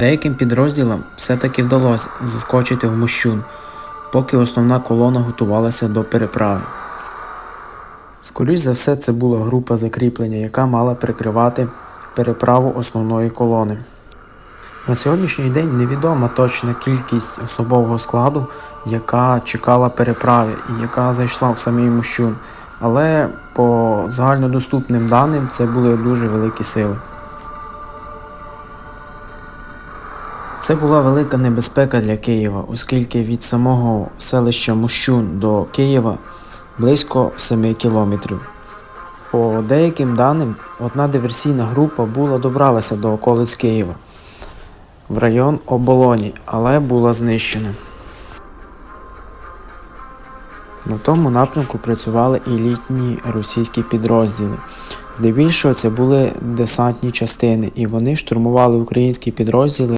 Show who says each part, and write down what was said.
Speaker 1: Деяким підрозділам все-таки вдалося заскочити в Мощун, поки основна колона готувалася до переправи. Скоріш за все, це була група закріплення, яка мала прикривати переправу основної колони. На сьогоднішній день невідома точна кількість особового складу, яка чекала переправи і яка зайшла в самий Мощун, але по загальнодоступним даним це були дуже великі сили. Це була велика небезпека для Києва, оскільки від самого селища Мощун до Києва близько 7 кілометрів. По деяким даним, одна диверсійна група була добралася до околиць Києва в район Оболоні, але була знищена. На тому напрямку працювали і літні російські підрозділи. Здебільшого це були десантні частини, і вони штурмували українські підрозділи